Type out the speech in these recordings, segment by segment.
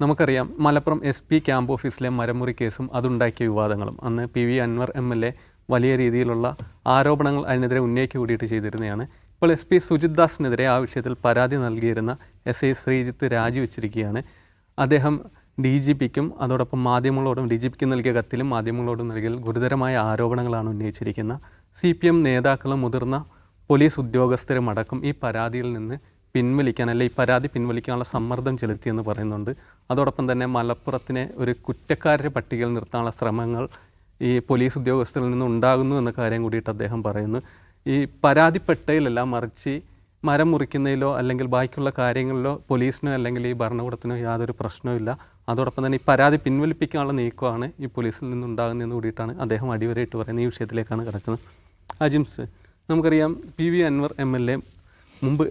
നമുക്കറിയാം Malappuram S P camp ഓഫീസിലെ മരമുറി കേസും അതുണ്ടാക്കിയ വിവാദങ്ങളും. അന്ന് P V Anwar M L A വലിയ രീതിയിലുള്ള ആരോപണങ്ങൾ അതിനെതിരെ ഉന്നയിക്കുക കൂടിയിട്ട് ചെയ്തിരുന്നതാണ്. ഇപ്പോൾ എസ് പി സുജിത് ദാസിനെതിരെ ആ വിഷയത്തിൽ പരാതി നൽകിയിരുന്ന എസ് ഐ ശ്രീജിത്ത് രാജിവെച്ചിരിക്കുകയാണ്. അദ്ദേഹം ഡി ജി പിക്കും അതോടൊപ്പം മാധ്യമങ്ങളോടും ഡി ജി പിക്ക് നൽകിയ കത്തിലും മാധ്യമങ്ങളോടും നൽകിയ ഗുരുതരമായ ആരോപണങ്ങളാണ് ഉന്നയിച്ചിരിക്കുന്നത്. സി പി എം നേതാക്കളും മുതിർന്ന പോലീസ് ഉദ്യോഗസ്ഥരുമടക്കം ഈ പരാതിയിൽ നിന്ന് പിൻവലിക്കാൻ അല്ലെ ഈ പരാതി പിൻവലിക്കാനുള്ള സമ്മർദ്ദം ചെലുത്തിയെന്ന് പറയുന്നുണ്ട്. അതോടൊപ്പം തന്നെ മലപ്പുറത്തിനെ ഒരു കുറ്റക്കാരുടെ പട്ടികയിൽ നിർത്താനുള്ള ശ്രമങ്ങൾ ഈ പോലീസ് ഉദ്യോഗസ്ഥരിൽ നിന്ന് ഉണ്ടാകുന്നു എന്ന കാര്യം കൂടിയിട്ട് അദ്ദേഹം പറയുന്നു. ഈ പരാതിപ്പെട്ടതിലല്ല മറിച്ച് മരം മുറിക്കുന്നതിലോ അല്ലെങ്കിൽ ബാക്കിയുള്ള കാര്യങ്ങളിലോ പോലീസിനോ അല്ലെങ്കിൽ ഈ ഭരണകൂടത്തിനോ യാതൊരു പ്രശ്നവുമില്ല അതോടൊപ്പം തന്നെ ഈ പരാതി പിൻവലിപ്പിക്കാനുള്ള നീക്കമാണ് ഈ പോലീസിൽ നിന്നുണ്ടാകുന്നതെന്ന് കൂടിയിട്ടാണ് അദ്ദേഹം അടിവരയിട്ട് പറയുന്നത്. ഈ വിഷയത്തിലേക്കാണ് കിടക്കുന്നത്. അജിംസ് നമുക്കറിയാം P V Anwar M L A മുമ്പ്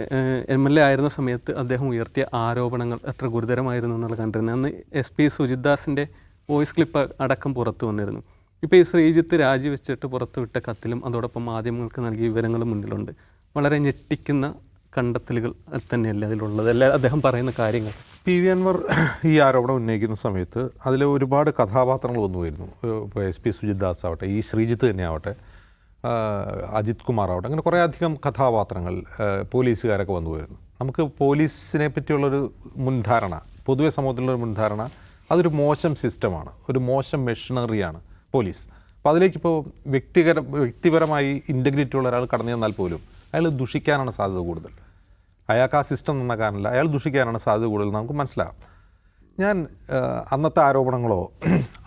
എം എൽ എ ആയിരുന്ന സമയത്ത് അദ്ദേഹം ഉയർത്തിയ ആരോപണങ്ങൾ എത്ര ഗുരുതരമായിരുന്നു എന്നുള്ള കണ്ടിരുന്നത്. അന്ന് S P Sujith voice clip അടക്കം പുറത്തു വന്നിരുന്നു. ഇപ്പോൾ ഈ ശ്രീജിത്ത് രാജിവെച്ചിട്ട് പുറത്തുവിട്ട കത്തിലും അതോടൊപ്പം മാധ്യമങ്ങൾക്ക് നൽകിയ വിവരങ്ങളും മുന്നിലുണ്ട്. വളരെ ഞെട്ടിക്കുന്ന കണ്ടെത്തലുകൾ തന്നെയല്ലേ അതിലുള്ളത്? അല്ലെ അദ്ദേഹം പറയുന്ന കാര്യങ്ങൾ? പി വി അൻവർ ഈ ആരോപണം ഉന്നയിക്കുന്ന സമയത്ത് അതിൽ ഒരുപാട് കഥാപാത്രങ്ങൾ വന്നു വരുന്നു എസ് പി സുജിത് ദാസ് ആവട്ടെ ഈ ശ്രീജിത്ത് തന്നെ ആവട്ടെ. അജിത് കുമാർ ആവട്ടെ അങ്ങനെ കുറേ അധികം കഥാപാത്രങ്ങൾ പോലീസുകാരൊക്കെ വന്നു വരുന്നു നമുക്ക് പോലീസിനെ പറ്റിയുള്ളൊരു മുൻധാരണ പൊതുവെ സമൂഹത്തിലുള്ളൊരു മുൻധാരണ അതൊരു മോശം സിസ്റ്റമാണ്. ഒരു മോശം മെഷീനറിയാണ് പോലീസ്. അപ്പോൾ അതിലേക്കിപ്പോൾ വ്യക്തികര വ്യക്തിപരമായി ഇന്റഗ്രിറ്റി ഉള്ള ഒരാൾ കടന്നു ചെന്നാൽ പോലും അയാൾ ദുഷിക്കാനാണ് സാധ്യത കൂടുതൽ. അയാൾക്ക് ആ സിസ്റ്റം നന്നാക്കാനല്ല. അയാൾ ദുഷിക്കാനാണ് സാധ്യത കൂടുതൽ നമുക്ക് മനസ്സിലാവും ഞാൻ അന്നത്തെ ആരോപണങ്ങളോ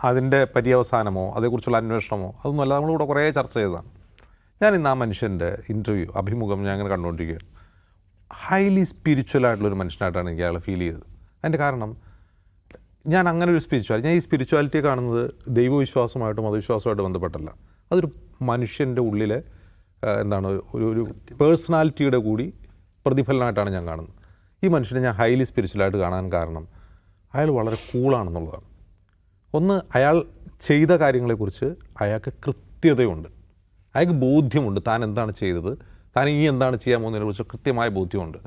അതിന്റെ പര്യവസാനമോ അതേക്കുറിച്ചുള്ള അന്വേഷണമോ അതൊന്നുമല്ല. നമ്മളിവിടെ കുറേ ചർച്ച ചെയ്തതാണ്. ഞാൻ ഇന്ന് ആ മനുഷ്യന്റെ ഇന്റർവ്യൂ അഭിമുഖം ഞാൻ അങ്ങനെ കണ്ടുകൊണ്ടിരിക്കുകയാണ്. ഹൈലി സ്പിരിച്വൽ ആയിട്ടുള്ളൊരു മനുഷ്യനായിട്ടാണ് എനിക്ക് അയാളെ ഫീൽ ചെയ്തത്. അതിന്റെ കാരണം ഞാൻ അങ്ങനെ ഒരു സ്പിരിച്വാലിറ്റി ഞാൻ ഈ സ്പിരിച്വാലിറ്റിയെ കാണുന്നത് ദൈവവിശ്വാസമായിട്ടും മതവിശ്വാസമായിട്ട് ബന്ധപ്പെട്ടല്ല. അതൊരു മനുഷ്യന്റെ ഉള്ളിലെ എന്താണ് ഒരു ഒരു പേഴ്സണാലിറ്റിയുടെ കൂടി പ്രതിഫലനമായിട്ടാണ് ഞാൻ കാണുന്നത്. ഈ മനുഷ്യനെ ഞാൻ ഹൈലി സ്പിരിച്വലായിട്ട് കാണാൻ കാരണം അയാൾ വളരെ കൂളാണെന്നുള്ളതാണ് ഒന്ന് അയാൾ ചെയ്ത കാര്യങ്ങളെക്കുറിച്ച് അയാൾക്ക് കൃത്യതയുണ്ട്. അയാൾക്ക് ബോധ്യമുണ്ട് താൻ എന്താണ് ചെയ്തത് താൻ ഇനി എന്താണ് ചെയ്യാൻ പോകുന്നതിനെക്കുറിച്ച് കൃത്യമായ ബോധ്യമുണ്ട്.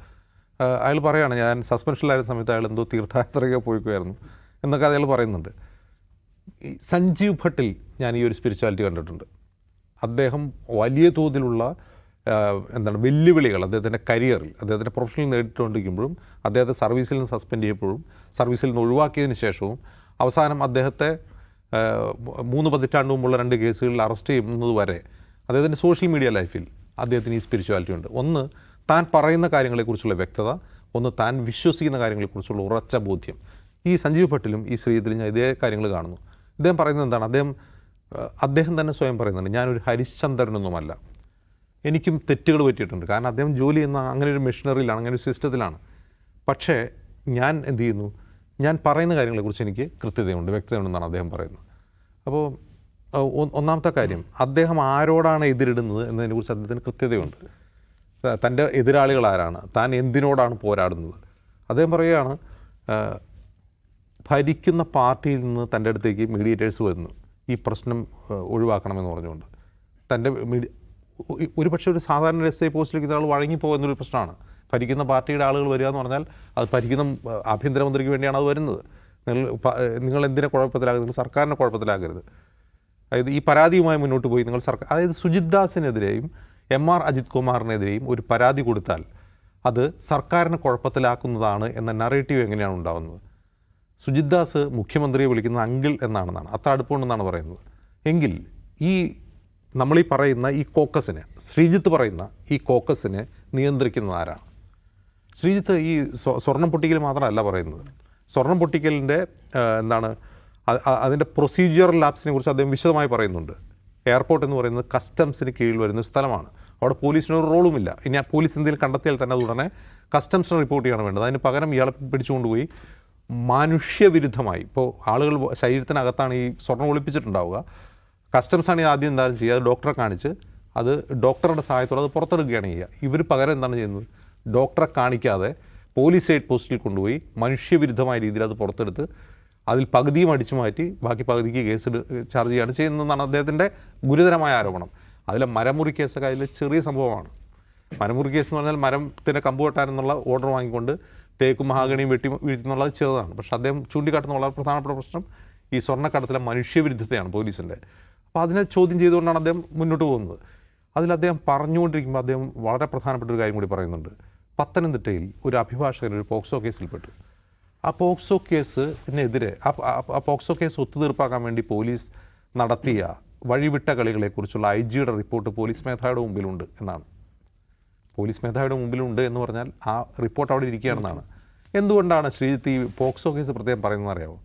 അയാൾ പറയുകയാണ് ഞാൻ സസ്പെൻഷനിലായ സമയത്ത് അയാൾ എന്തോ തീർത്ഥാത്രയൊക്കെ പോയിക്കുമായിരുന്നു എന്നൊക്കെ അയാൾ പറയുന്നുണ്ട്. സഞ്ജീവ് ഭട്ടിൽ ഞാൻ ഈ ഒരു സ്പിരിച്വാലിറ്റി കണ്ടിട്ടുണ്ട്. അദ്ദേഹം വലിയ തോതിലുള്ള എന്താണ് വെല്ലുവിളികൾ അദ്ദേഹത്തിന്റെ കരിയറിൽ അദ്ദേഹത്തിന്റെ പ്രൊഫഷണൽ നേരിട്ടുകൊണ്ടിരിക്കുമ്പോഴും അദ്ദേഹത്തെ സർവീസിൽ നിന്ന് സസ്പെൻഡ് ചെയ്യപ്പോഴും സർവീസിൽ നിന്ന് ഒഴിവാക്കിയതിന് ശേഷവും അവസാനം അദ്ദേഹത്തെ മൂന്ന് പതിറ്റാണ്ട് മുമ്പുള്ള രണ്ട് കേസുകളിൽ അറസ്റ്റ് ചെയ്യുന്നത് വരെ അദ്ദേഹത്തിന്റെ സോഷ്യൽ മീഡിയ ലൈഫിൽ അദ്ദേഹത്തിന് ഈ സ്പിരിച്വാലിറ്റി ഉണ്ട്. ഒന്ന് താൻ പറയുന്ന കാര്യങ്ങളെക്കുറിച്ചുള്ള വ്യക്തത. ഒന്ന് താൻ വിശ്വസിക്കുന്ന കാര്യങ്ങളെക്കുറിച്ചുള്ള ഉറച്ച ബോധ്യം. ഈ സഞ്ജീവ് ഭട്ടിലും ഈ ശ്രീധരൻ ഞാൻ ഇതേ കാര്യങ്ങൾ കാണുന്നു. ഇദ്ദേഹം പറയുന്നത് എന്താണ്? അദ്ദേഹം അദ്ദേഹം തന്നെ സ്വയം പറയുന്നുണ്ട് ഞാനൊരു ഹരിശ്ചന്ദ്രനൊന്നുമല്ല. എനിക്കും തെറ്റുകൾ പറ്റിയിട്ടുണ്ട്. കാരണം അദ്ദേഹം ജോലി ചെയ്യുന്ന അങ്ങനെ ഒരു മെഷീനറിയിലാണ് അങ്ങനെ ഒരു സിസ്റ്റത്തിലാണ്. പക്ഷേ ഞാൻ എന്ത് ചെയ്യുന്നു? ഞാൻ പറയുന്ന കാര്യങ്ങളെക്കുറിച്ച് എനിക്ക് കൃത്യതയുണ്ട് വ്യക്തതയുണ്ടെന്നാണ് അദ്ദേഹം പറയുന്നത്. അപ്പോൾ ഒന്നാമത്തെ കാര്യം അദ്ദേഹം ആരോടാണ് എതിരിടുന്നത് എന്നതിനെക്കുറിച്ച് അദ്ദേഹത്തിന് കൃത്യതയുണ്ട്. തന്റെ എതിരാളികൾ ആരാണ്? താൻ എന്തിനോടാണ് പോരാടുന്നത്? അദ്ദേഹം പറയുകയാണ് ഭരിക്കുന്ന പാർട്ടിയിൽ നിന്ന് തന്റെ അടുത്തേക്ക് മീഡിയേറ്റേഴ്സ് വരുന്നു. ഈ പ്രശ്നം ഒഴിവാക്കണമെന്ന് പറഞ്ഞുകൊണ്ട്. തന്റെ മീഡിയ ഒരു പക്ഷേ ഒരു സാധാരണ എസ് ഐ പോസ്റ്റിലേക്ക് ഇതാൾ വഴങ്ങിപ്പോകുന്നൊരു പ്രശ്നമാണ്. ഭരിക്കുന്ന പാർട്ടിയുടെ ആളുകൾ വരിക എന്ന് പറഞ്ഞാൽ അത് ഭരിക്കുന്ന ആഭ്യന്തരമന്ത്രിക്ക് വേണ്ടിയാണ് അത് വരുന്നത്. നിങ്ങൾ നിങ്ങൾ എന്തിനെ കുഴപ്പത്തിലാകരുത് നിങ്ങൾ സർക്കാരിനെ കുഴപ്പത്തിലാകരുത് അതായത് ഈ പരാതിയുമായി മുന്നോട്ട് പോയി നിങ്ങൾ സർക്കാർ അതായത് സുജിത് ദാസിനെതിരെയും എം ആർ അജിത് കുമാറിനെതിരെയും ഒരു പരാതി കൊടുത്താൽ അത് സർക്കാരിനെ കുഴപ്പത്തിലാക്കുന്നതാണ് എന്ന നറേറ്റീവ് എങ്ങനെയാണ് ഉണ്ടാകുന്നത് സുജിത് ദാസ് മുഖ്യമന്ത്രിയെ വിളിക്കുന്ന അങ്കിൾ എന്നാണെന്നാണ്. അത്ര അടുപ്പമുണ്ടെന്നാണ് പറയുന്നത്. എങ്കിൽ ഈ നമ്മളീ പറയുന്ന ഈ കോക്കസിനെ ശ്രീജിത്ത് പറയുന്ന ഈ കോക്കസിനെ നിയന്ത്രിക്കുന്നത് ആരാണ്? ശ്രീജിത്ത് ഈ സ്വ- സ്വർണം പൊട്ടിക്കൽ മാത്രമല്ല പറയുന്നത്. സ്വർണം പൊട്ടിക്കലിന്റെ എന്താണ് അതിന്റെ പ്രൊസീജിയറൽ ലാബ്സിനെ കുറിച്ച് അദ്ദേഹം വിശദമായി പറയുന്നുണ്ട്. എയർപോർട്ട് എന്ന് പറയുന്നത് കസ്റ്റംസിന് കീഴിൽ വരുന്ന സ്ഥലമാണ്. അവിടെ പോലീസിന് ഒരു റോളുമില്ല. ഇനി ആ പോലീസ് എന്തെങ്കിലും കണ്ടെത്തിയാൽ തന്നെ അത് ഉടനെ കസ്റ്റംസിന് റിപ്പോർട്ട് ചെയ്യണം വേണ്ടത്. അതിന് പകരം ഇയാളെ പിടിച്ചുകൊണ്ടുപോയി മനുഷ്യവിരുദ്ധമായി. ഇപ്പോൾ ആളുകൾ ശരീരത്തിനകത്താണ് ഈ സ്വർണം ഒളിപ്പിച്ചിട്ടുണ്ടാവുക. കസ്റ്റംസാണ് ആദ്യം എന്തായാലും ചെയ്യുക. അത് ഡോക്ടറെ കാണിച്ച് അത് ഡോക്ടറുടെ സഹായത്തോടെ അത് പുറത്തെടുക്കുകയാണ് ചെയ്യുക. ഇവർ പകരം എന്താണ് ചെയ്യുന്നത്? ഡോക്ടറെ കാണിക്കാതെ പോലീസ് എയ്ഡ് പോസ്റ്റിൽ കൊണ്ടുപോയി മനുഷ്യവിരുദ്ധമായ രീതിയിൽ അത് പുറത്തെടുത്ത് അതിൽ പകുതിയും അടിച്ചു മാറ്റി ബാക്കി പകുതിക്ക് കേസ് ചാർജ് ചെയ്യുകയാണ് ചെയ്യുന്നതെന്നാണ് അദ്ദേഹത്തിന്റെ ഗുരുതരമായ ആരോപണം. അതിലെ മരമുറി കേസൊക്കെ അതിൽ ചെറിയ സംഭവമാണ്. മരമുറി കേസ് എന്ന് പറഞ്ഞാൽ മരത്തിന്റെ കമ്പ് വെട്ടാനെന്നുള്ള ഓർഡർ വാങ്ങിക്കൊണ്ട് തേക്കും മഹാഗണിയും വെട്ടി വീഴ്ത്തുന്നുള്ളത് ചെറുതാണ്. പക്ഷേ അദ്ദേഹം ചൂണ്ടിക്കാട്ടുന്ന വളരെ പ്രധാനപ്പെട്ട പ്രശ്നം ഈ സ്വർണക്കടത്തിലെ മനുഷ്യവിരുദ്ധതയാണ് പോലീസിന്റെ. അപ്പോൾ അതിനെ ചോദ്യം ചെയ്തുകൊണ്ടാണ് അദ്ദേഹം മുന്നോട്ട് പോകുന്നത്. അതിൽ അദ്ദേഹം പറഞ്ഞുകൊണ്ടിരിക്കുമ്പോൾ അദ്ദേഹം വളരെ പ്രധാനപ്പെട്ട ഒരു കാര്യം കൂടി പറയുന്നുണ്ട്. പത്തനംതിട്ടയിൽ ഒരു അഭിഭാഷകൻ ഒരു പോക്സോ കേസിൽപ്പെട്ടു. ആ പോക്സോ കേസിനെതിരെ ആ പോക്സോ കേസ് ഒത്തുതീർപ്പാക്കാൻ വേണ്ടി പോലീസ് നടത്തിയ വഴിവിട്ട കളികളെക്കുറിച്ചുള്ള ഐ ജിയുടെ റിപ്പോർട്ട് പോലീസ് മേധാവിയുടെ മുമ്പിലുണ്ട് എന്നാണ്. പോലീസ് മേധാവിയുടെ മുമ്പിലുണ്ട് എന്ന് പറഞ്ഞാൽ ആ റിപ്പോർട്ട് അവിടെ ഇരിക്കുകയാണെന്നാണ്. എന്തുകൊണ്ടാണ് ശ്രീജിത്ത് ഈ പോക്സോ കേസ് പ്രത്യേകം പറയുന്നത് അറിയാമോ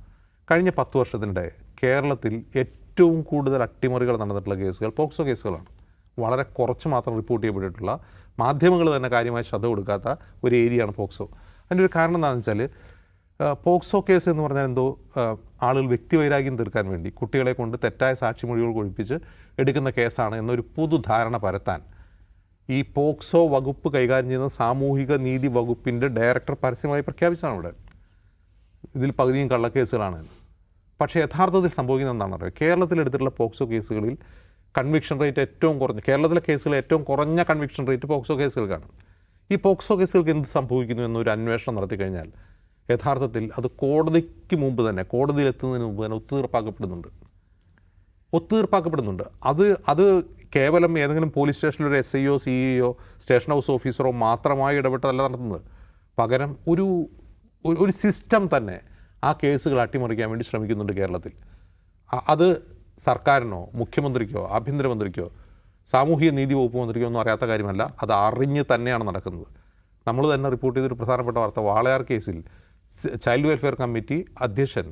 കഴിഞ്ഞ പത്ത് വർഷത്തിനിടെ കേരളത്തിൽ ഏറ്റവും കൂടുതൽ അട്ടിമറികൾ നടന്നിട്ടുള്ള കേസുകൾ പോക്സോ കേസുകളാണ്. വളരെ കുറച്ച് മാത്രം റിപ്പോർട്ട് ചെയ്യപ്പെട്ടിട്ടുള്ള മാധ്യമങ്ങൾ തന്നെ കാര്യമായി ശ്രദ്ധ കൊടുക്കാത്ത ഒരു ഏരിയയാണ് പോക്സോ. അതിന്റെ ഒരു കാരണം എന്താണെന്ന് വെച്ചാൽ പോക്സോ കേസ് എന്ന് പറഞ്ഞാൽ എന്തോ ആളുകൾ വ്യക്തിവൈരാഗ്യം തീർക്കാൻ വേണ്ടി കുട്ടികളെ കൊണ്ട് തെറ്റായ സാക്ഷിമൊഴികൾ കൊഴിപ്പിച്ച് എടുക്കുന്ന കേസാണ് എന്നൊരു പുതുധാരണ പരത്താൻ ഈ പോക്സോ വകുപ്പ് കൈകാര്യം ചെയ്യുന്ന സാമൂഹിക നീതി വകുപ്പിന്റെ ഡയറക്ടർ പരസ്യമായി പ്രഖ്യാപിച്ചതാണ് ഇവിടെ. ഇതിൽ പകുതിയും കള്ളക്കേസുകളാണ്. പക്ഷേ യഥാർത്ഥത്തിൽ സംഭവിക്കുന്ന എന്താണെന്ന് അറിയാം കേരളത്തിലെടുത്തിട്ടുള്ള പോക്സോ കേസുകളിൽ കൺവിക്ഷൻ റേറ്റ് ഏറ്റവും കുറഞ്ഞ കേരളത്തിലെ കേസുകൾ ഏറ്റവും കുറഞ്ഞ കൺവിക്ഷൻ റേറ്റ് പോക്സോ കേസുകൾക്കാണ് ഈ പോക്സോ കേസുകൾക്ക് എന്ത് സംഭവിക്കുന്നു എന്നൊരു അന്വേഷണം നടത്തി കഴിഞ്ഞാൽ യഥാർത്ഥത്തിൽ അത് കോടതിക്ക് മുമ്പ് തന്നെ കോടതിയിലെത്തുന്നതിന് മുമ്പ് തന്നെ ഒത്തുതീർപ്പാക്കപ്പെടുന്നുണ്ട്. ഒത്തുതീർപ്പാക്കപ്പെടുന്നുണ്ട്. അത് അത് കേവലം ഏതെങ്കിലും പോലീസ് സ്റ്റേഷനിൽ ഒരു എസ് ഐയോ സി ഇയോ സ്റ്റേഷൻ ഹൗസ് ഓഫീസറോ മാത്രമായി ഇടപെട്ടതല്ല നടത്തുന്നത്. പകരം ഒരു ഒരു- സിസ്റ്റം തന്നെ ആ കേസുകൾ അട്ടിമറിക്കാൻ വേണ്ടി ശ്രമിക്കുന്നുണ്ട് കേരളത്തിൽ. അത് സർക്കാരിനോ മുഖ്യമന്ത്രിക്കോ ആഭ്യന്തരമന്ത്രിക്കോ സാമൂഹിക നീതി വകുപ്പ് മന്ത്രിക്കോ ഒന്നും അറിയാത്ത കാര്യമല്ല. അത് അറിഞ്ഞ് തന്നെയാണ് നടക്കുന്നത്. നമ്മൾ തന്നെ റിപ്പോർട്ട് ചെയ്തൊരു പ്രധാനപ്പെട്ട വാർത്ത വാളയാർ കേസിൽ ചൈൽഡ് വെൽഫെയർ കമ്മിറ്റി അധ്യക്ഷൻ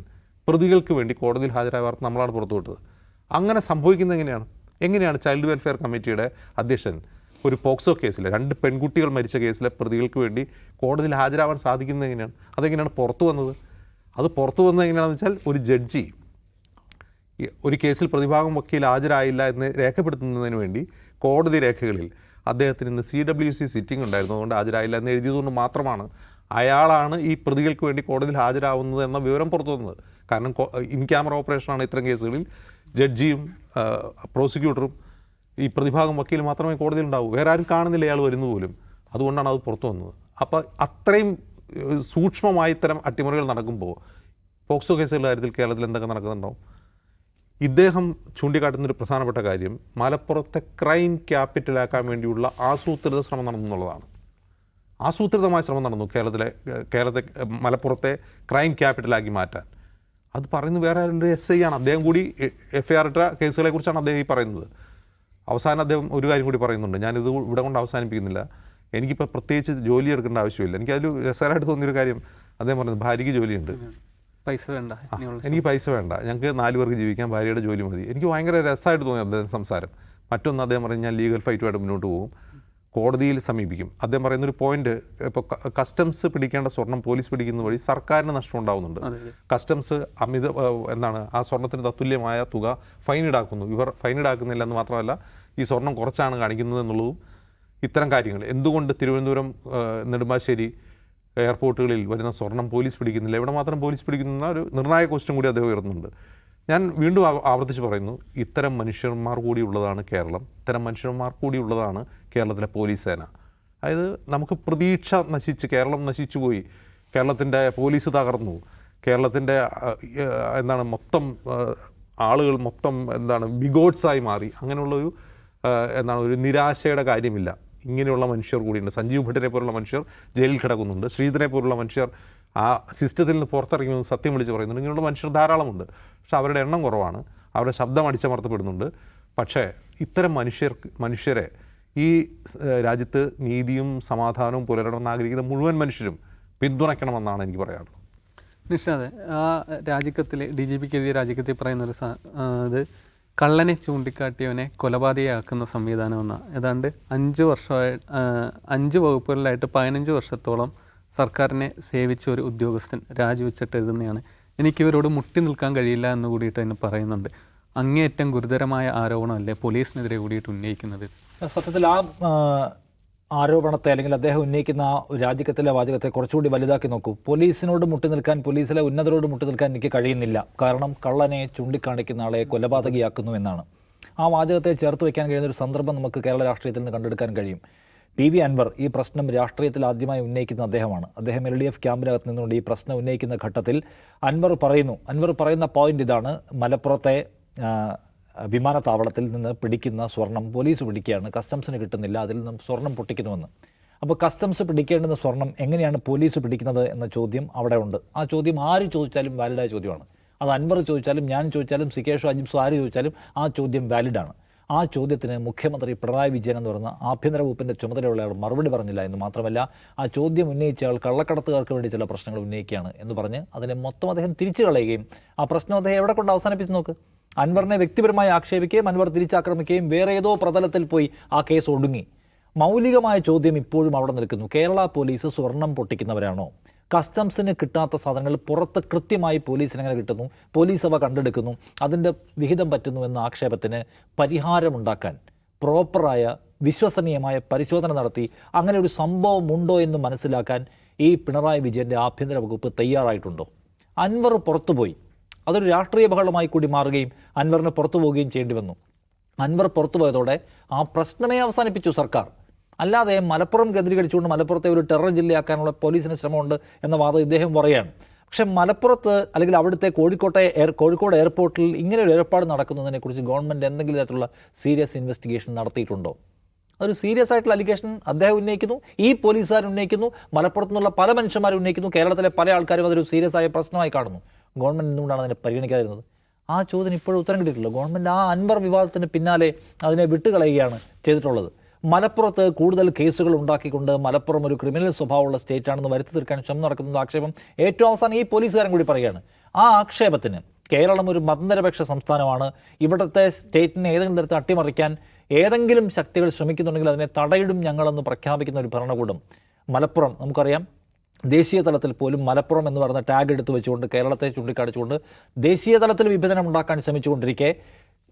പ്രതികൾക്ക് വേണ്ടി കോടതിയിൽ ഹാജരായ വാർത്ത നമ്മളാണ് പുറത്തുവിട്ടത് അങ്ങനെ സംഭവിക്കുന്നത് എങ്ങനെയാണ്? എങ്ങനെയാണ് ചൈൽഡ് വെൽഫെയർ കമ്മിറ്റിയുടെ അധ്യക്ഷൻ ഒരു പോക്സോ കേസിലെ രണ്ട് പെൺകുട്ടികൾ മരിച്ച കേസിലെ പ്രതികൾക്ക് വേണ്ടി കോടതിയിൽ ഹാജരാവാൻ സാധിക്കുന്നത് എങ്ങനെയാണ്? അതെങ്ങനെയാണ് പുറത്തു വന്നത്? അത് പുറത്തു വന്നത് എങ്ങനെയാണെന്ന് വെച്ചാൽ ഒരു ജഡ്ജി ഒരു കേസിൽ പ്രതിഭാഗം വക്കീൽ ഹാജരായില്ല എന്ന് രേഖപ്പെടുത്തുന്നതിന് വേണ്ടി കോടതി രേഖകളിൽ അദ്ദേഹത്തിന് ഇന്ന് സി ഡബ്ല്യു സി സിറ്റിംഗ് ഉണ്ടായിരുന്നു. അതുകൊണ്ട് ഹാജരായില്ല എന്ന് എഴുതിയതുകൊണ്ട് മാത്രമാണ് അയാളാണ് ഈ പ്രതികൾക്ക് വേണ്ടി കോടതിയിൽ ഹാജരാവുന്നത് എന്ന വിവരം പുറത്തു വന്നത്. കാരണം ഇൻ ക്യാമറ ഓപ്പറേഷനാണ് ഇത്തരം കേസുകളിൽ ജഡ്ജിയും പ്രോസിക്യൂട്ടറും ഈ പ്രതിഭാഗം വക്കീൽ മാത്രമേ കോടതിയിൽ ഉണ്ടാവൂ വേറെ ആരും കാണുന്നില്ല അയാൾ വരുന്നത് പോലും. അതുകൊണ്ടാണ് അത് പുറത്തു വന്നത്. അപ്പോൾ അത്രയും സൂക്ഷ്മമായ ഇത്തരം അട്ടിമറികൾ നടക്കുമ്പോൾ പോക്സോ കേസുകളുടെ കാര്യത്തിൽ കേരളത്തിൽ എന്തൊക്കെ നടക്കുന്നുണ്ടാവും ഇദ്ദേഹം ചൂണ്ടിക്കാട്ടുന്ന ഒരു പ്രധാനപ്പെട്ട കാര്യം മലപ്പുറത്തെ ക്രൈം ക്യാപിറ്റലാക്കാൻ വേണ്ടിയുള്ള ആസൂത്രിത ശ്രമം നടന്നു എന്നുള്ളതാണ് ആസൂത്രിതമായ ശ്രമം നടന്നു കേരളത്തിലെ കേരളത്തെ മലപ്പുറത്തെ ക്രൈം ക്യാപിറ്റലാക്കി മാറ്റാൻ. അത് പറയുന്നത് വേറെ ആരുടെ എസ് ഐ ആണ്. അദ്ദേഹം കൂടി എഫ് ഐ ആർ ഇട്ട കേസുകളെ കുറിച്ചാണ് അദ്ദേഹം ഈ പറയുന്നത്. അവസാനം അദ്ദേഹം ഒരു കാര്യം കൂടി പറയുന്നുണ്ട്. ഞാനിത് ഇവിടെ കൊണ്ട് അവസാനിപ്പിക്കുന്നില്ല. എനിക്കിപ്പോൾ പ്രത്യേകിച്ച് ജോലി എടുക്കേണ്ട ആവശ്യമില്ല. എനിക്കതിൽ രസകരമായിട്ട് തോന്നിയൊരു കാര്യം അദ്ദേഹം പറഞ്ഞത് ഭാര്യയ്ക്ക് ജോലിയുണ്ട്. പൈസ വേണ്ട. എനിക്ക് പൈസ വേണ്ട. ഞങ്ങൾക്ക് നാല് പേർക്ക് ജീവിക്കാൻ ഭാര്യയുടെ ജോലി മതി. എനിക്ക് ഭയങ്കര രസമായിട്ട് തോന്നി അദ്ദേഹം സംസാരം. മറ്റൊന്ന് അദ്ദേഹം പറഞ്ഞ് ഞാൻ ലീഗൽ ഫൈറ്റുമായിട്ട് മുന്നോട്ട് പോകും. കോടതിയിൽ സമീപിക്കും. അദ്ദേഹം പറയുന്ന ഒരു പോയിന്റ് ഇപ്പോൾ കസ്റ്റംസ് പിടിക്കേണ്ട സ്വർണം പോലീസ് പിടിക്കുന്ന വഴി സർക്കാരിന് നഷ്ടം ഉണ്ടാവുന്നുണ്ട്. അതെ. കസ്റ്റംസ് അമിത എന്താണ് ആ സ്വർണത്തിന് തത്തുല്യമായ തുക ഫൈൻ ഈടാക്കുന്നു. ഇവർ ഫൈൻ ഈടാക്കുന്നില്ല എന്ന് മാത്രമല്ല ഈ സ്വർണം കുറച്ചാണ് കാണിക്കുന്നത് എന്നുള്ളതും ഇത്തരം കാര്യങ്ങൾ. എന്തുകൊണ്ട് തിരുവനന്തപുരം നെടുമ്പാശ്ശേരി എയർപോർട്ടുകളിൽ വരുന്ന സ്വർണം പോലീസ് പിടിക്കുന്നില്ല? ഇവിടെ മാത്രം പോലീസ് പിടിക്കുന്ന ഒരു നിർണായക ക്വസ്റ്റ്യൻ കൂടി അദ്ദേഹം ഉയർന്നുണ്ട് ഞാൻ വീണ്ടും ആവർത്തിച്ച് പറയുന്നു ഇത്തരം മനുഷ്യന്മാർ കൂടിയുള്ളതാണ് കേരളം. ഇത്തരം മനുഷ്യന്മാർ കൂടിയുള്ളതാണ് കേരളത്തിലെ പോലീസ് സേന. അതായത് നമുക്ക് പ്രതീക്ഷ നശിച്ച് കേരളം നശിച്ചു പോയി. കേരളത്തിന്റെ പോലീസ് തകർന്നു. കേരളത്തിന്റെ എന്താണ് മൊത്തം ആളുകൾ മൊത്തം എന്താണ് ബിഗോഡ്സായി മാറി. അങ്ങനെയുള്ളൊരു എന്താണ് ഒരു നിരാശയുടെ കാര്യമില്ല. ഇങ്ങനെയുള്ള മനുഷ്യർ കൂടിയുണ്ട്. സഞ്ജീവ് ഭട്ടിനെ പോലുള്ള മനുഷ്യർ ജയിലിൽ കിടക്കുന്നുണ്ട്. ശ്രീധരനെ പോലുള്ള മനുഷ്യർ ആ സിസ്റ്റത്തിൽ നിന്ന് പുറത്തിറങ്ങിയെന്ന് സത്യം വിളിച്ച് പറയുന്നുണ്ട്. ഇങ്ങനെയുള്ള മനുഷ്യർ ധാരാളമുണ്ട്. പക്ഷെ അവരുടെ എണ്ണം കുറവാണ്. അവരുടെ ശബ്ദം അടിച്ചമർത്തപ്പെടുന്നുണ്ട്. പക്ഷേ ഇത്തരം മനുഷ്യർ മനുഷ്യരെ ഈ രാജ്യത്ത് നീതിയും സമാധാനവും പുലരണമെന്ന് ആഗ്രഹിക്കുന്ന മുഴുവൻ മനുഷ്യരും പിന്തുണയ്ക്കണമെന്നാണ് എനിക്ക് പറയാനുള്ളത്. നിഷാദ് ആ രാജിക്കത്തിൽ ഡി ജി പിക്ക് എഴുതിയ രാജിക്കത്തിൽ പറയുന്നൊരു ഇത് കള്ളനെ ചൂണ്ടിക്കാട്ടിയവനെ കൊലപാതകയാക്കുന്ന സംവിധാനം എന്ന ഏതാണ്ട് അഞ്ച് വർഷമായി അഞ്ച് വകുപ്പുകളിലായിട്ട് പതിനഞ്ച് വർഷത്തോളം സർക്കാരിനെ സേവിച്ച ഒരു ഉദ്യോഗസ്ഥൻ രാജിവെച്ചിട്ട് എഴുതുന്നതാണ്. എനിക്കിവരോട് മുട്ടി നിൽക്കാൻ കഴിയില്ല എന്ന് കൂടിയിട്ട് അതിന് പറയുന്നുണ്ട്. അങ്ങേയറ്റം ഗുരുതരമായ ആരോപണമല്ലേ പോലീസിനെതിരെ കൂടിയിട്ട് ഉന്നയിക്കുന്നത്? സത്യത്തിൽ ആ ആരോപണത്തെ അല്ലെങ്കിൽ അദ്ദേഹം ഉന്നയിക്കുന്ന ആ രാജിക്കത്തിലെ വാചകത്തെ കുറച്ചുകൂടി വലുതാക്കി നോക്കൂ. പോലീസിനോട് മുട്ടി നിൽക്കാൻ പോലീസിലെ ഉന്നതരോട് മുട്ടി നിൽക്കാൻ എനിക്ക് കഴിയുന്നില്ല. കാരണം കള്ളനെ ചൂണ്ടിക്കാണിക്കുന്ന ആളെ കൊലപാതകിയാക്കുന്നു എന്നാണ്. ആ വാചകത്തെ ചേർത്ത് വയ്ക്കാൻ കഴിയുന്ന ഒരു സന്ദർഭം നമുക്ക് കേരള രാഷ്ട്രീയത്തിൽ നിന്ന് കണ്ടെടുക്കാൻ കഴിയും. പി വി അൻവർ ഈ പ്രശ്നം രാഷ്ട്രീയത്തിൽ ആദ്യമായി ഉന്നയിക്കുന്ന അദ്ദേഹമാണ്. അദ്ദേഹം എൽ ഡി എഫ് ക്യാമ്പിനകത്ത് നിന്നുകൊണ്ട് ഈ പ്രശ്നം ഉന്നയിക്കുന്ന ഘട്ടത്തിൽ അൻവർ പറയുന്നു. അൻവർ പറയുന്ന പോയിന്റ് ഇതാണ് മലപ്പുറത്തെ വിമാനത്താവളത്തിൽ നിന്ന് പിടിക്കുന്ന സ്വർണം പോലീസ് പിടിക്കുകയാണ്. കസ്റ്റംസിന് കിട്ടുന്നില്ല. അതിൽ നിന്നും സ്വർണം പൊട്ടിക്കുന്നുവെന്ന്. അപ്പോൾ കസ്റ്റംസ് പിടിക്കേണ്ടുന്ന സ്വർണം എങ്ങനെയാണ് പോലീസ് പിടിക്കുന്നത് എന്ന ചോദ്യം അവിടെ ഉണ്ട്. ആ ചോദ്യം ആര് ചോദിച്ചാലും വാലിഡായ ചോദ്യമാണ്. അത് അൻവർ ചോദിച്ചാലും ഞാൻ ചോദിച്ചാലും സികേഷ് അജിംസോ ആര് ചോദിച്ചാലും ആ ചോദ്യം വാലിഡാണ് ആ ചോദ്യത്തിന് മുഖ്യമന്ത്രി പിണറായി വിജയൻ എന്ന് പറയുന്ന ആഭ്യന്തര വകുപ്പിന്റെ ചുമതലയുള്ളയാൾ മറുപടി പറഞ്ഞില്ല എന്ന് മാത്രമല്ല ആ ചോദ്യം ഉന്നയിച്ചയാൾ കള്ളക്കടത്തുകാർക്ക് വേണ്ടി ചില പ്രശ്നങ്ങൾ ഉന്നയിക്കുകയാണ് എന്ന് പറഞ്ഞ് അതിനെ മൊത്തം അദ്ദേഹം തിരിച്ചു കളയുകയും ആ പ്രശ്നം അദ്ദേഹം എവിടെ കൊണ്ട് അവസാനിപ്പിച്ച് നോക്ക്? അൻവറിനെ വ്യക്തിപരമായി ആക്ഷേപിക്കുകയും അൻവർ തിരിച്ചാക്രമിക്കുകയും വേറെ ഏതോ പ്രതലത്തിൽ പോയി ആ കേസ് ഒടുങ്ങി. മൗലികമായ ചോദ്യം ഇപ്പോഴും അവിടെ നിൽക്കുന്നു. കേരള പോലീസ് സ്വർണം പൊട്ടിക്കുന്നവരാണോ? കസ്റ്റംസിന് കിട്ടാത്ത സാധനങ്ങൾ പുറത്ത് കൃത്യമായി പോലീസിന് എങ്ങനെ കിട്ടുന്നു. പോലീസ് അവ കണ്ടെടുക്കുന്നു. അതിന്റെ വിഹിതം പറ്റുന്നു എന്ന ആക്ഷേപത്തിന് പരിഹാരമുണ്ടാക്കാൻ പ്രോപ്പറായ വിശ്വസനീയമായ പരിശോധന നടത്തി അങ്ങനെ ഒരു സംഭവം ഉണ്ടോ എന്ന് മനസ്സിലാക്കാൻ ഈ പിണറായി വിജയന്റെ ആഭ്യന്തര വകുപ്പ് തയ്യാറായിട്ടുണ്ടോ? അൻവർ പുറത്തുപോയി. അതൊരു രാഷ്ട്രീയ ബഹളമായി കൂടി മാറുകയും അൻവറിന് പുറത്തു പോവുകയും ചെയ്യേണ്ടി വന്നു. അൻവർ പുറത്തുപോയതോടെ ആ പ്രശ്നമേ അവസാനിപ്പിച്ചു സർക്കാർ. അല്ലാതെ മലപ്പുറം കേന്ദ്രീകരിച്ചുകൊണ്ട് മലപ്പുറത്തെ ഒരു ടെറർ ജില്ലയാക്കാനുള്ള പോലീസിന് ശ്രമമുണ്ട് എന്ന വാദം ഇദ്ദേഹം പറയുകയാണ്. പക്ഷേ മലപ്പുറത്ത് അല്ലെങ്കിൽ അവിടുത്തെ കോഴിക്കോട്ടെ എയർ കോഴിക്കോട് എയർപോർട്ടിൽ ഇങ്ങനെ ഒരു ഏർപ്പാട് നടക്കുന്നതിനെക്കുറിച്ച് ഗവൺമെന്റ് എന്തെങ്കിലും തരത്തിലുള്ള സീരിയസ് ഇൻവെസ്റ്റിഗേഷൻ നടത്തിയിട്ടുണ്ടോ? അതൊരു സീരിയസ് ആയിട്ടുള്ള അലിഗേഷൻ അദ്ദേഹം ഉന്നയിക്കുന്നു ഈ പോലീസുകാർ ഉന്നയിക്കുന്നു മലപ്പുറത്തു നിന്നുള്ള പല മനുഷ്യന്മാർ ഉന്നയിക്കുന്നു കേരളത്തിലെ പല ആൾക്കാരും അതൊരു സീരിയസ് ആയ പ്രശ്നമായി കാണുന്നു. ഗവൺമെന്റ് എന്തുകൊണ്ടാണ് അതിനെ പരിഗണിക്കാതിരുന്നത്? ആ ചോദ്യം ഇപ്പോഴും ഉത്തരം കിട്ടിയിട്ടില്ല. ഗവൺമെന്റ് ആ അൻവർ വിവാദത്തിന് പിന്നാലെ അതിനെ വിട്ടുകളയുകയാണ് ചെയ്തിട്ടുള്ളത്. മലപ്പുറത്ത് കൂടുതൽ കേസുകൾ ഉണ്ടാക്കിക്കൊണ്ട് മലപ്പുറം ഒരു ക്രിമിനൽ സ്വഭാവമുള്ള സ്റ്റേറ്റ് ആണെന്ന് വരുത്തി തീർക്കാൻ ശ്രമം നടക്കുന്നത് ആക്ഷേപം ഏറ്റവും അവസാനം ഈ പോലീസുകാരൻ കൂടി പറയുകയാണ്. ആ ആക്ഷേപത്തിന് കേരളം ഒരു മതനിരപേക്ഷ സംസ്ഥാനമാണ്. ഇവിടുത്തെ സ്റ്റേറ്റിനെ ഏതെങ്കിലും തരത്തിൽ അട്ടിമറിക്കാൻ ഏതെങ്കിലും ശക്തികൾ ശ്രമിക്കുന്നുണ്ടെങ്കിൽ അതിനെ തടയിടും ഞങ്ങളെന്ന് പ്രഖ്യാപിക്കുന്ന ഒരു ഭരണകൂടം. മലപ്പുറം നമുക്കറിയാം. ദേശീയ തലത്തിൽ പോലും മലപ്പുറം എന്ന് പറയുന്ന ടാഗ് എടുത്തു വെച്ചുകൊണ്ട് കേരളത്തെ ചൂണ്ടിക്കാണിച്ചുകൊണ്ട് ദേശീയ തലത്തിൽ വിഭജനം ഉണ്ടാക്കാൻ ശ്രമിച്ചുകൊണ്ടിരിക്കെ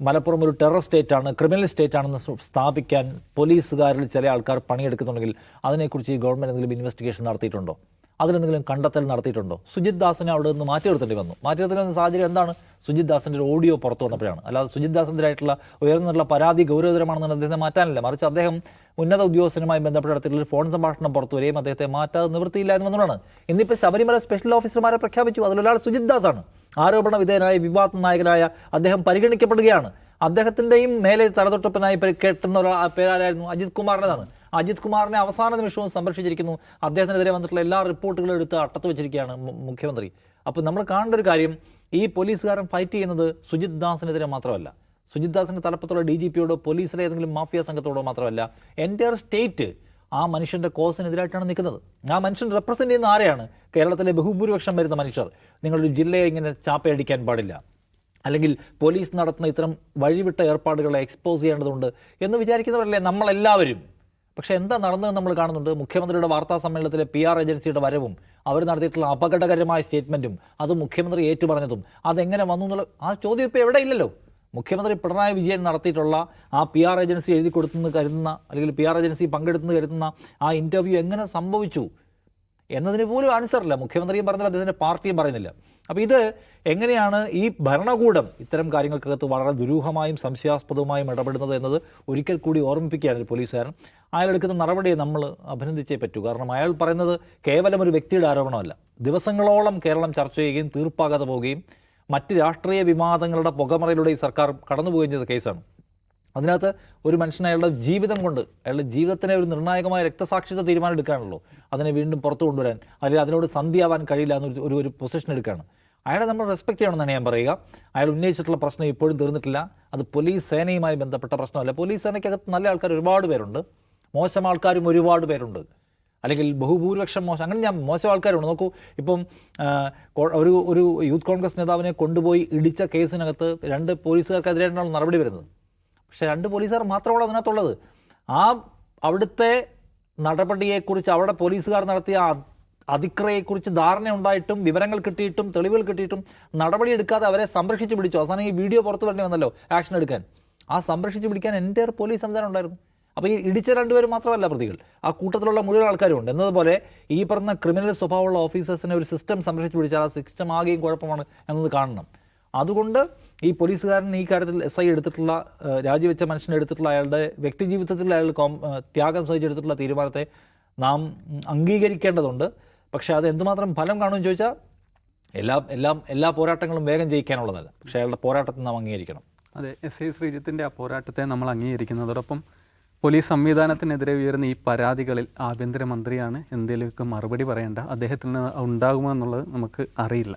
മലപ്പുറം ഒരു ടെറർ സ്റ്റേറ്റ് ആണ് ക്രിമിനൽ സ്റ്റേറ്റ് ആണെന്ന് സ്ഥാപിക്കാൻ പോലീസുകാരിൽ ചില ആൾക്കാർ പണിയെടുക്കുന്നുണ്ടെങ്കിൽ അതിനെക്കുറിച്ച് ഈ ഗവൺമെന്റ് എന്തെങ്കിലും ഇൻവെസ്റ്റിഗേഷൻ നടത്തിയിട്ടുണ്ടോ? അതിലെന്തെങ്കിലും കണ്ടെത്തൽ നടത്തിയിട്ടുണ്ടോ? സുജിത് ദാസിനെ അവിടെ നിന്ന് മാറ്റി നിർത്തേണ്ടി വന്നു. മാറ്റി നിർത്തേണ്ടി സാഹചര്യം എന്താണ്? സുജിത് ദാസിന്റെ ഒരു ഓഡിയോ പുറത്തു വന്നപ്പോഴാണ്. അല്ലാതെ സുജിത് ദാസിനെതിരായിട്ടുള്ള ഉയർന്നുള്ള പരാതി ഗൗരവതരമാണെന്ന് അദ്ദേഹത്തെ മാറ്റാനില്ല. മറിച്ച് അദ്ദേഹം ഉന്നത ഉദ്യോഗസ്ഥനുമായി ബന്ധപ്പെട്ടിടത്തിൽ ഫോൺ സംഭാഷണം പുറത്തു വരികയും അദ്ദേഹത്തെ മാറ്റാതെ നിവൃത്തിയില്ല വന്നതാണ് ഇന്നിപ്പോൾ ശബരിമല സ്പെഷ്യൽ ഓഫീസർമാരെ പ്രഖ്യാപിച്ചു. അതിലൊരാൾ സുജിത് ദാസാണ്. ആരോപണ വിധേയനായ വിവാദ നായകനായ അദ്ദേഹം പരിഗണിക്കപ്പെടുകയാണ്. അദ്ദേഹത്തിന്റെയും മേലെ തലതൊട്ടപ്പനായി കെട്ടുന്ന ഒരാൾ പേരായിരുന്നു അജിത് കുമാറിന്റെതാണ്. അജിത് കുമാറിനെ അവസാന നിമിഷവും സംരക്ഷിച്ചിരിക്കുന്നു. അദ്ദേഹത്തിനെതിരെ വന്നിട്ടുള്ള എല്ലാ റിപ്പോർട്ടുകളും എടുത്ത് അട്ടത്ത് വെച്ചിരിക്കുകയാണ് മുഖ്യമന്ത്രി. അപ്പോൾ നമ്മൾ കാണേണ്ട ഒരു കാര്യം ഈ പോലീസുകാരൻ ഫൈറ്റ് ചെയ്യുന്നത് സുജിത് ദാസിനെതിരെ മാത്രമല്ല. സുജിത് ദാസിന്റെ തലപ്പത്തുള്ള ഡി ജി പിയോടോ പോലീസിലെ ഏതെങ്കിലും മാഫിയ സംഘത്തോടോ മാത്രമല്ല എന്റെ സ്റ്റേറ്റ് ആ മനുഷ്യന്റെ കോസിനെതിരായിട്ടാണ് നിൽക്കുന്നത്. ആ മനുഷ്യൻ റെപ്രസെന്റ് ചെയ്യുന്ന ആരെയാണ്? കേരളത്തിലെ ബഹുഭൂരിപക്ഷം വരുന്ന മനുഷ്യർ. നിങ്ങളൊരു ജില്ലയെ ഇങ്ങനെ ചാപ്പയടിക്കാൻ പാടില്ല. അല്ലെങ്കിൽ പോലീസ് നടത്തുന്ന ഇത്തരം വഴിവിട്ട ഏർപ്പാടുകളെ എക്സ്പോസ് ചെയ്യേണ്ടതുണ്ട് എന്ന് വിചാരിക്കുന്നവരല്ലേ നമ്മളെല്ലാവരും? പക്ഷേ എന്താ നടന്നതെന്ന് നമ്മൾ കാണുന്നുണ്ട്. മുഖ്യമന്ത്രിയുടെ വാർത്താ സമ്മേളനത്തിലെ പി ആർ ഏജൻസിയുടെ വരവും അവർ നടത്തിയിട്ടുള്ള അപകടകരമായ സ്റ്റേറ്റ്മെന്റും അത് മുഖ്യമന്ത്രി ഏറ്റുപറഞ്ഞതും അതെങ്ങനെ വന്നു എന്നുള്ള ആ ചോദ്യം ഇപ്പോൾ എവിടെ ഇല്ലല്ലോ? മുഖ്യമന്ത്രി പിണറായി വിജയൻ നടത്തിയിട്ടുള്ള ആ പി ആർ ഏജൻസി എഴുതി കൊടുത്തെന്ന് കരുതുന്ന അല്ലെങ്കിൽ പി ആർ ഏജൻസി പങ്കെടുത്തെന്ന് കരുതുന്ന ആ ഇന്റർവ്യൂ എങ്ങനെ സംഭവിച്ചു? എന്നതിന് പോലും ആൻസറില്ല. മുഖ്യമന്ത്രിയും പറഞ്ഞില്ല അദ്ദേഹത്തിന്റെ പാർട്ടിയും പറയുന്നില്ല. അപ്പോൾ ഇത് എങ്ങനെയാണ് ഈ ഭരണകൂടം ഇത്തരം കാര്യങ്ങൾക്കകത്ത് വളരെ ദുരൂഹമായും സംശയാസ്പദവുമായും ഇടപെടുന്നത് എന്നത് ഒരിക്കൽ കൂടി ഓർമ്മിപ്പിക്കുകയാണ് ഒരു പോലീസുകാരൻ. അയാൾ എടുക്കുന്ന നടപടിയെ നമ്മൾ അഭിനന്ദിച്ചേ പറ്റൂ. കാരണം അയാൾ പറയുന്നത് കേവലം ഒരു വ്യക്തിയുടെ ആരോപണമല്ല. ദിവസങ്ങളോളം കേരളം ചർച്ച ചെയ്യുകയും തീർപ്പാകാതെ പോവുകയും മറ്റ് രാഷ്ട്രീയ വിവാദങ്ങളുടെ പുകമറയിലൂടെ ഈ സർക്കാർ കടന്നുപോവുകയും ചെയ്ത കേസാണ്. അതിനകത്ത് ഒരു മനുഷ്യൻ അയാളുടെ ജീവിതം കൊണ്ട് അയാളുടെ ജീവിതത്തിനെ ഒരു നിർണായകമായ രക്തസാക്ഷിത്വ തീരുമാനം എടുക്കാണല്ലോ അതിനെ വീണ്ടും പുറത്തു കൊണ്ടുവരാൻ അല്ലെങ്കിൽ അതിനോട് സന്ധിയാവാൻ കഴിയില്ല എന്നൊരു ഒരു ഒരു പൊസിഷൻ എടുക്കുകയാണ്. അയാളെ നമ്മൾ റെസ്പെക്ട് ചെയ്യണമെന്നാണ് ഞാൻ പറയുക. അയാൾ ഉന്നയിച്ചിട്ടുള്ള പ്രശ്നം ഇപ്പോഴും തീർന്നിട്ടില്ല. അത് പോലീസ് സേനയുമായി ബന്ധപ്പെട്ട പ്രശ്നമല്ല. പോലീസ് സേനയ്ക്കകത്ത് നല്ല ആൾക്കാർ ഒരുപാട് പേരുണ്ട്. മോശം ആൾക്കാരും ഒരുപാട് പേരുണ്ട്. അല്ലെങ്കിൽ ബഹുഭൂരിപക്ഷം മോശം അങ്ങനെ ഞാൻ മോശം ആൾക്കാരുണ്ട്. നോക്കൂ ഇപ്പം ഒരു ഒരു യൂത്ത് കോൺഗ്രസ് നേതാവിനെ കൊണ്ടുപോയി ഇടിച്ച കേസിനകത്ത് രണ്ട് പോലീസുകാർക്കെതിരെയാണ് നടപടി വരുന്നത്. പക്ഷേ രണ്ട് പോലീസുകാർ മാത്രമാണ് അതിനകത്തുള്ളത്. ആ അവിടുത്തെ നടപടിയെക്കുറിച്ച് അവിടെ പോലീസുകാർ നടത്തിയ അതിക്രയെക്കുറിച്ച് ധാരണ ഉണ്ടായിട്ടും വിവരങ്ങൾ കിട്ടിയിട്ടും തെളിവുകൾ കിട്ടിയിട്ടും നടപടി എടുക്കാതെ അവരെ സംരക്ഷിച്ച് പിടിച്ചു. അവസാനം ഈ വീഡിയോ പുറത്തു വരേണ്ടി വന്നല്ലോ ആക്ഷൻ എടുക്കാൻ. ആ സംരക്ഷിച്ച് പിടിക്കാൻ എന്റെ പോലീസ് സംവിധാനം ഉണ്ടായിരുന്നു. അപ്പോൾ ഈ ഇടിച്ച രണ്ടുപേരും മാത്രമല്ല പ്രതികൾ. ആ കൂട്ടത്തിലുള്ള മുഴുവൻ ആൾക്കാരും ഉണ്ട് എന്നതുപോലെ ഈ പറഞ്ഞ ക്രിമിനൽ സ്വഭാവമുള്ള ഓഫീസേഴ്സിനെ ഒരു സിസ്റ്റം സംരക്ഷിച്ച് പിടിച്ചാൽ ആ സിസ്റ്റം ആകെയും കുഴപ്പമാണ് എന്നത് കാണണം. അതുകൊണ്ട് ഈ പോലീസുകാരൻ ഈ കാര്യത്തിൽ എസ് ഐ എടുത്തിട്ടുള്ള രാജിവെച്ച മനുഷ്യനെടുത്തിട്ടുള്ള അയാളുടെ വ്യക്തി ജീവിതത്തിൽ അയാൾ കോം ത്യാഗം സഹിച്ചെടുത്തിട്ടുള്ള തീരുമാനത്തെ നാം അംഗീകരിക്കേണ്ടതുണ്ട്. പക്ഷേ അത് എന്തുമാത്രം ഫലം കാണുമെന്ന് ചോദിച്ചാൽ എല്ലാ എല്ലാം എല്ലാ പോരാട്ടങ്ങളും വേഗം ജയിക്കാനുള്ളതല്ല. പക്ഷേ അയാളുടെ പോരാട്ടത്തെ നാം അംഗീകരിക്കണം. അതെ എസ് ഐ ശ്രീജിത്തിന്റെ ആ പോരാട്ടത്തെ നമ്മൾ അംഗീകരിക്കുന്നതോടൊപ്പം പോലീസ് സംവിധാനത്തിനെതിരെ ഉയർന്ന ഈ പരാതികളിൽ ആഭ്യന്തരമന്ത്രിയാണ് എന്തെങ്കിലുമൊക്കെ മറുപടി പറയേണ്ട അദ്ദേഹത്തിന് ഉണ്ടാകുമോ എന്നുള്ളത് നമുക്ക് അറിയില്ല.